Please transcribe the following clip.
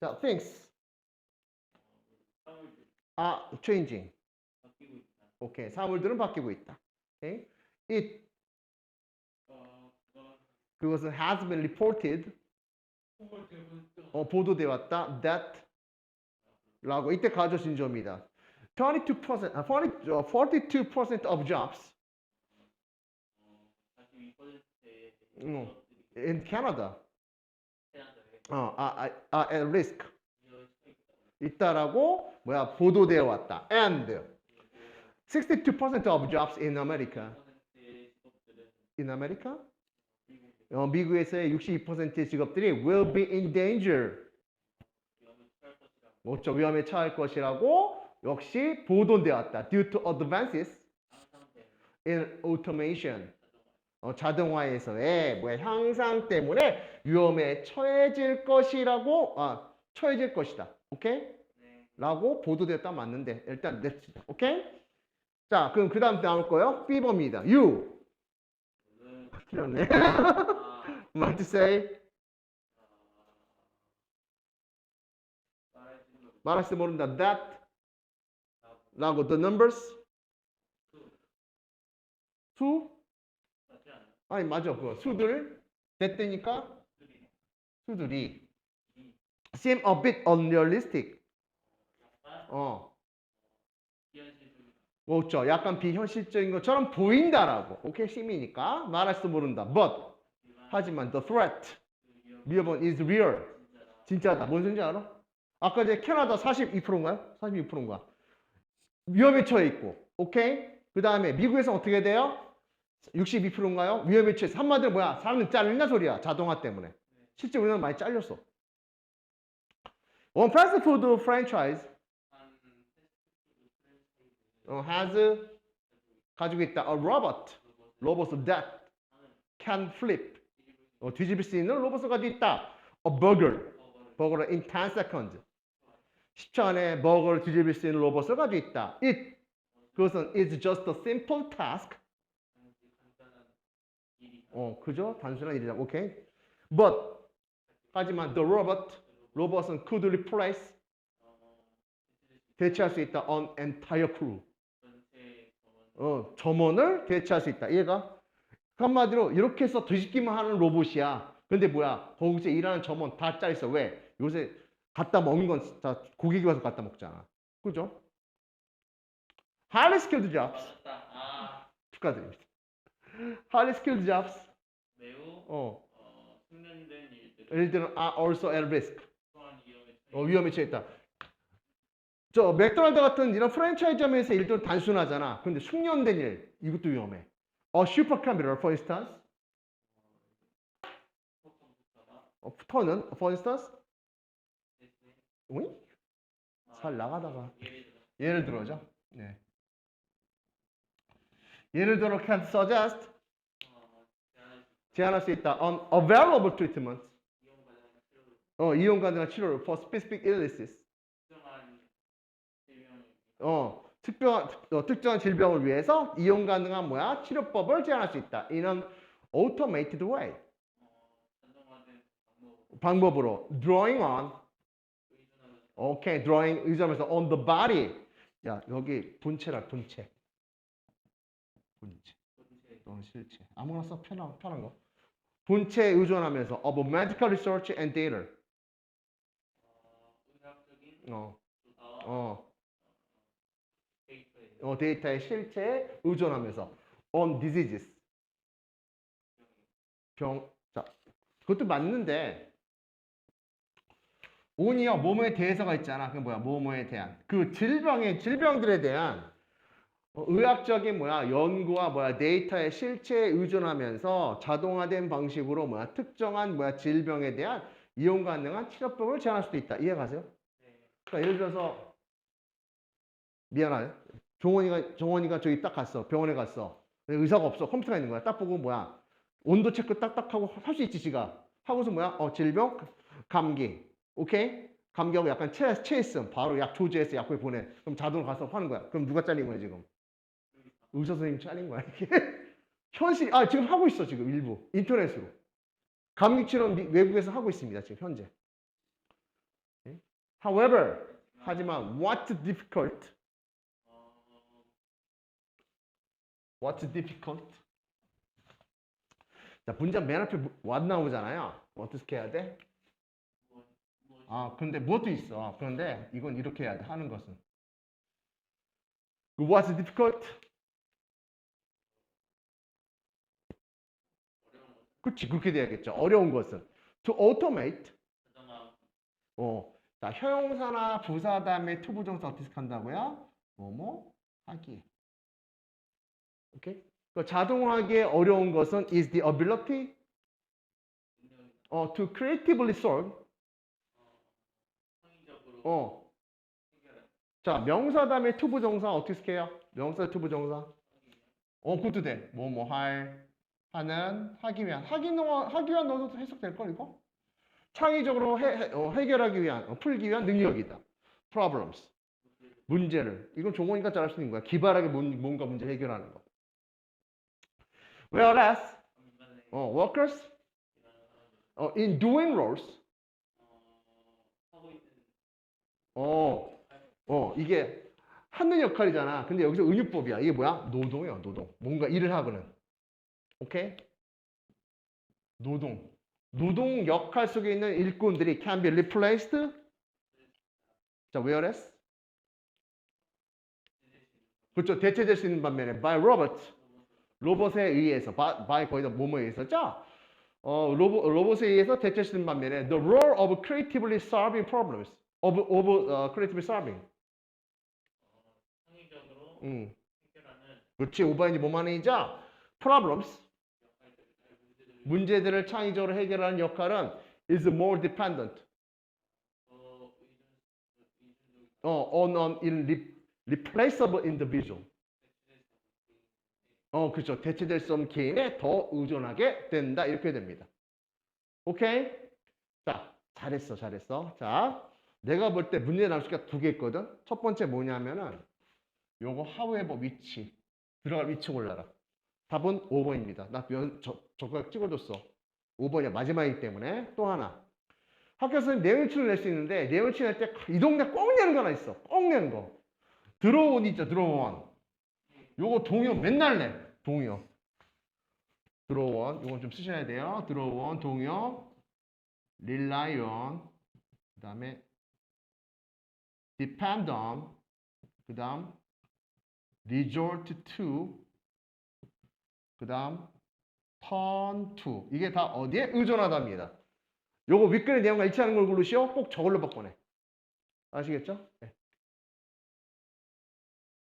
자, things are changing. 오케이. 사물들은 바뀌고 있다. 오케이. It 그것은 has been reported 어, 보도되었다. That 라고 이때 가져진 점이다. 22% 아, 40, 어, 42% of jobs 어, in Canada 어, are, are at risk 있다라고 뭐야 보도되어 왔다. And 62% of jobs in America. In America? 어, 미국에서의 62%의 직업들이 will be in danger. 뭐죠? 위험에 처할 것이라고 역시 보도되었다. Due to advances in automation. 어, 자동화에서의 뭐야, 향상 때문에 위험에 처해질 것이라고 아, 처해질 것이다. 오케이? 라고 보도되었다 맞는데 일단 냅시다. 오케이? 자, 그럼 그 다음 나올 거요. B번입니다. You. 틀렸네. What to say? 말할 수 모른다. That. 라고 the numbers. 수? 아니 맞아 그거 수들 됐다니까 수들이 seem a bit unrealistic. 어. 그렇죠. 약간 비현실적인 것처럼 보인다라고. 오케이, 심이니까 말할 수 모른다. But 하지만 the threat 위협은 is real. 진짜다. 뭔 소리인지 알아? 아까 이제 캐나다 42%인가요? 42%인가? 위험에 처해 있고. 오케이? 그 다음에 미국에서 어떻게 돼요? 62%인가요? 위험에. 있어. 한마디로 뭐야? 사람들 잘린다 소리야. 자동화 때문에. 실제 우리나라 많이 잘렸어. 원 패스트푸드 프랜차이즈 어, has 가지고 있다. A robot. 로봇 that can flip. 어, 뒤집을 수 있는 로봇을 가지고 있다. A burger. 버거를 in 10 seconds. 10초 안에 버거를 뒤집을 수 있는 로봇을 가지고 있다. It. 그것은 is just a simple task. 어, 그죠? 단순한 일이다. 오케이. But 하지만 the robot 로봇은 could replace 대체할 수 있다. on entire crew. 어, 점원을 대체할 수 있다. 이해가? 한마디로 이렇게 해서 뒤집기만 하는 로봇이야. 근데 뭐야? 거기서 일하는 점원 다 짜있어. 왜? 요새 갖다 먹는 건 다 고객이 와서 갖다 먹잖아. 그죠? Highly skilled jobs. 아, 축하드립니다. Highly skilled jobs. 매우 어, 어, 숙련된 일들을 일들은 are also at risk. 또한 위험에 어, 위험에 처해 있다. 저 맥도날드 같은 이런 프랜차이즈점에서 일들은 단순하잖아. 근데 숙련된 일 이것도 위험해. A super computer, for instance. 어, 터는 for instance. 오잉? 잘 나가다가 예를 들어 예를 들어죠. 네. 예를 들어 can suggest 어, 제안할 수 있다. on available treatment. 이용 가능한 치료를 어, 이용 가능한 치료를 for specific illnesses. 어, 특별한 어, 특정한 질병을 위해서 이용 가능한 뭐야 치료법을 제안할 수 있다. in an automated way. 어, 방법 방법으로 drawing on. 오케이, drawing 의존하면서 on the body. 야 여기 본체라 본체. 본체. 또는 실체. 아무거나 써 편한 편한 거. 본체에 의존하면서 of medical research and data. 어, 어, 어, 어 데이터의 실체에 의존하면서 on diseases. 병, 자, 그것도 맞는데, on이요, 뭐뭐에 대해서가 있잖아. 그 뭐야, 뭐뭐에 대한. 그 질병의, 질병들에 대한 어, 의학적인 뭐야, 연구와 뭐야, 데이터의 실체에 의존하면서 자동화된 방식으로 뭐야, 특정한 뭐야, 질병에 대한 이용 가능한 치료법을 제안할 수도 있다. 이해 가세요? 네. 그러니까 예를 들어서, 미안하네. 종원이가, 종원이가 저기 딱 갔어. 병원에 갔어. 의사가 없어. 컴퓨터가 있는 거야. 딱 보고 뭐야. 온도 체크 딱딱 하고 할 수 있지 지가 하고서 뭐야 어 질병 감기 오케이 감기하고 약간 체, 체했음 바로 약 조제해서 약국에 보내 그럼 자동으로 가서 하는 거야 그럼 누가 잘린 거야 지금 의사 선생님 잘린 거야 이게 현실 아 지금 하고 있어 지금 일부 인터넷으로 감기 치료는 미- 외국에서 하고 있습니다 지금 현재 예? However, 하지만 what's difficult? 어, What's difficult? 자, 문장 맨 앞에 what 나오잖아요. 어떻게 해야 돼? 아, 근데 무엇도 있어. 그런데 이건 이렇게 해야 돼. 하는 것은. 그 What's difficult? 그렇지, 그렇게 돼야겠죠. 어려운 것은. To automate. 어, 자, 형용사나 부사 다음에 to 부정사 어떻게 한다고요? 뭐뭐 하기. 오케이? 그 자동화하기에 어려운 것은 is the ability 어, to creatively solve. 어, 자, 명사 다음에 to 부정사 어떻게 해요? 명사 to 부정사. 어, 그것도 돼. 뭐 뭐 할, 하는, 하기 위한. 하기 위한, 하기 위한 너도 해석될 걸 이거? 창의적으로 해, 해, 어, 해결하기 위한, 어, 풀기 위한 능력이다. problems. 문제를. 이건 종원이가 잘할 수 있는 거야. 기발하게 뭔- 뭔가 문제 해결하는 거. Whereas, 어, workers 어, in doing roles, 어, 어, 어, 이게 하는 역할이잖아. 근데 여기서 은유법이야. 이게 뭐야? 노동이야, 노동. 뭔가 일을 하거든. 오케이? 노동. 노동 역할 속에 있는 일꾼들이 can be replaced. 자, whereas? 그렇죠. 대체될 수 있는 반면에 by robots. 로봇에 의해서, by, by 거의 다 뭐뭐에 의해서. 자, 어, 로봇, 로봇에 의해서 있는 반면에 the role of creatively solving problems. of, of uh, creatively solving. 창의적으로 음. 해결하는 그렇지. 오바인지 뭐만이자 problems. 문제들을 창의적으로 해결하는 역할은 is more dependent 어, on an irreplaceable individual. 어, 그렇죠. 대체될 수 없는 개인에 더 의존하게 된다. 이렇게 됩니다. 오케이? 자, 잘했어, 잘했어. 자, 내가 볼 때 문제 나올 수가 두 개 있거든. 첫 번째 뭐냐면은 요거 however 위치 들어갈 위치 골라라. 답은 5번입니다. 나 면, 저, 저거 찍어줬어. 5번이야. 마지막이기 때문에. 또 하나. 학교에서는 내용치를 낼 수 있는데 내용치 낼 때 이 동네 꼭 내는 거 하나 있어. 꼭 내는 거. 들어온 있죠. 들어온. 요거 동요 맨날 내. 동요. 들어온. 요건 좀 쓰셔야 돼요. 들어온 동요. on. 그 다음에 on. 그 다음 resort to. 그 다음 turn to. 이게 다 어디에 의존하답니다. 요거 윗글의 내용과 일치하는 걸 고르시오. 꼭 저걸로 바꿔내. 아시겠죠? 네.